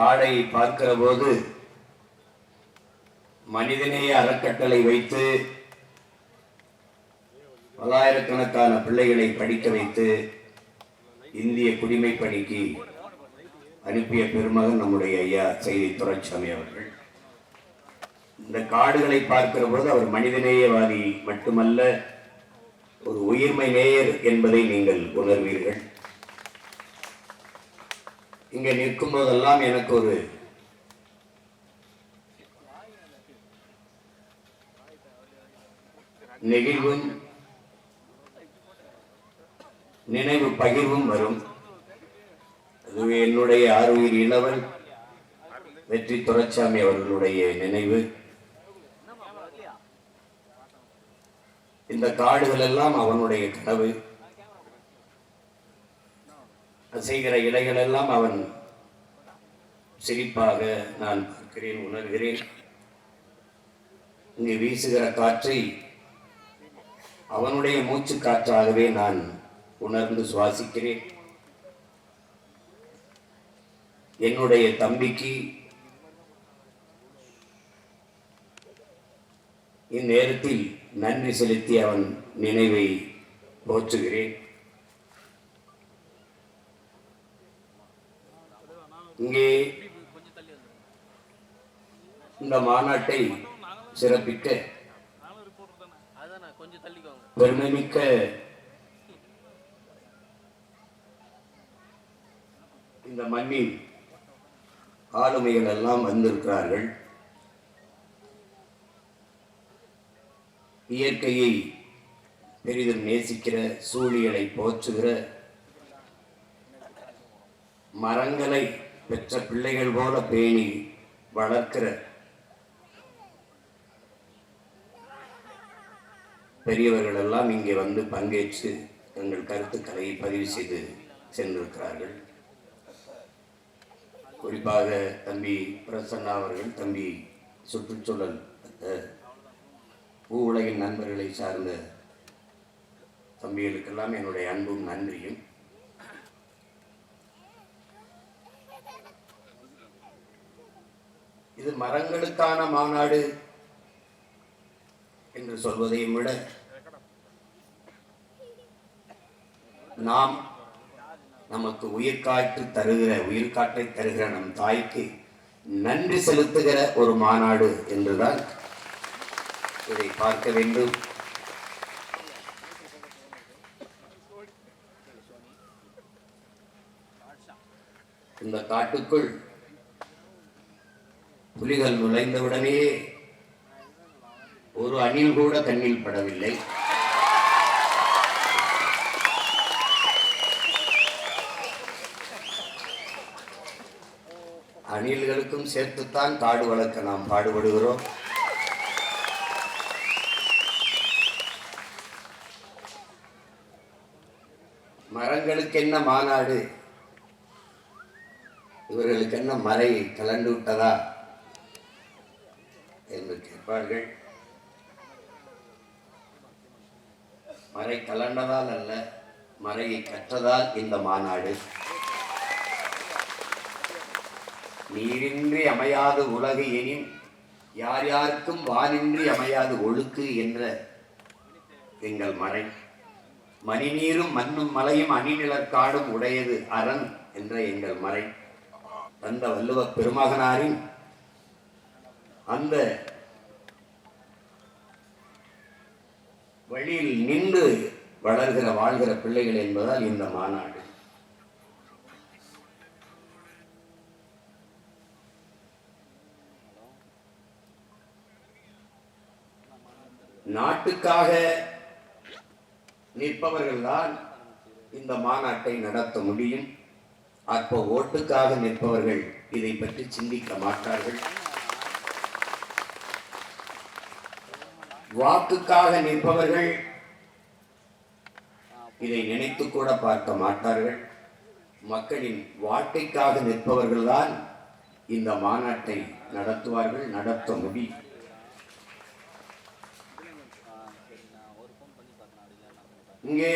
காடை பார்க்கிற போது மனிதநேய அறக்கட்டளை வைத்து பல்லாயிரக்கணக்கான பிள்ளைகளை படிக்க வைத்து இந்திய குடிமை பணிக்கு அனுப்பிய பெருமகன் நம்முடைய ஐயா செய்தி துரைசாமி அவர்கள். இந்த காடுகளை பார்க்கிற போது அவர் மனிதநேயவாதி மட்டுமல்ல ஒரு உயிர்மை நேயர் என்பதை நீங்கள் உணர்வீர்கள். இங்கே நிற்கும் போதெல்லாம் எனக்கு ஒரு நெகிழ்வும் நினைவு பகிர்வும் வரும். அதுவே என்னுடைய ஆறுயிர் இளவல் வெற்றி துரைசாமி அவர்களுடைய நினைவு. இந்த காடுகள் எல்லாம் அவனுடைய கனவு. அசைகிற இலைகள் எல்லாம் அவன் சிரிப்பாக நான் பார்க்கிறேன் உணர்கிறேன். இங்கு வீசுகிற காற்றை அவனுடைய மூச்சு காற்றாகவே நான் உணர்ந்து சுவாசிக்கிறேன். என்னுடைய தம்பிக்கு இந்நேரத்தில் நன்றி செலுத்தி அவன் நினைவை போற்றுகிறேன். இங்கே இந்த மாநாட்டை சிறப்பிக்க பெருமைமிக்க இந்த மண்ணின் ஆளுமைகள் எல்லாம் வந்திருக்கிறார்கள். இயற்கையை பெரிதும் நேசிக்கிற சூழியலை போற்றுகிற மரங்களை பெற்ற பிள்ளைகள் போல பேணி வளர்க்கிற பெரியவர்கள் எல்லாம் இங்கே வந்து பங்கேற்று தங்கள் கருத்துக்களை பதிவு செய்து சென்றிருக்கிறார்கள். குறிப்பாக தம்பி பிரசன்னா அவர்கள் தம்பி சுற்றுச்சூழல் பூ உலகின் நண்பர்களை சார்ந்த தம்பிகளுக்கெல்லாம் என்னுடைய அன்பும் நன்றியும். இது மரங்களுக்கான மாநாடு என்று சொல்வதையும் விட நாம் நமக்கு உயிர் காற்று தருகிற உயிர்காற்றை தருகிற நம் தாய்க்கு நன்றி செலுத்துகிற ஒரு மாநாடு என்றுதான் இதை பார்க்க வேண்டும். இந்த காட்டுக்குள் புலிகள் நுழைந்தவுடனே ஒரு அணில் கூட கண்ணில் படவில்லை. அணில்களுக்கும் சேர்த்துத்தான் காடு வளர்க்க நாம் பாடுபடுகிறோம். மரங்களுக்கு என்ன மாநாடு? இவர்களுக்கு என்ன மறை கலண்டு விட்டதா? கேட்பார்கள் மறை கலண்டதால் அல்ல மறையை கற்றதால் இந்த மாநாடு. நீரின்றி அமையாது உலகு எனின் யார் யாருக்கும் வானின்றி அமையாது ஒழுக்கு என்ற எங்கள் மறை. மணிநீரும் மண்ணும் மலையும் அணிநிலக்காடும் உடையது அரண் என்ற எங்கள் மறை. தந்த வள்ளுவ பெருமகனாரின் அந்த வழியில் நின்று வளர்கிற வாழ்கிற பிள்ளைகள் என்பதால் இந்த மாநாடு. நாட்டுக்காக நிற்பவர்கள்தான் இந்த மாநாட்டை நடத்த முடியும். அப்போ ஓட்டுக்காக நிற்பவர்கள் இதை பற்றி சிந்திக்க மாட்டார்கள். வாக்குக்காக நிற்பவர்கள் இதை நினைத்து கூட பார்க்க மாட்டார்கள். மக்களின் வாழ்க்கைக்காக நிற்பவர்கள்தான் இந்த மாநாட்டை நடத்துவார்கள் நடத்த முடியும். இங்கே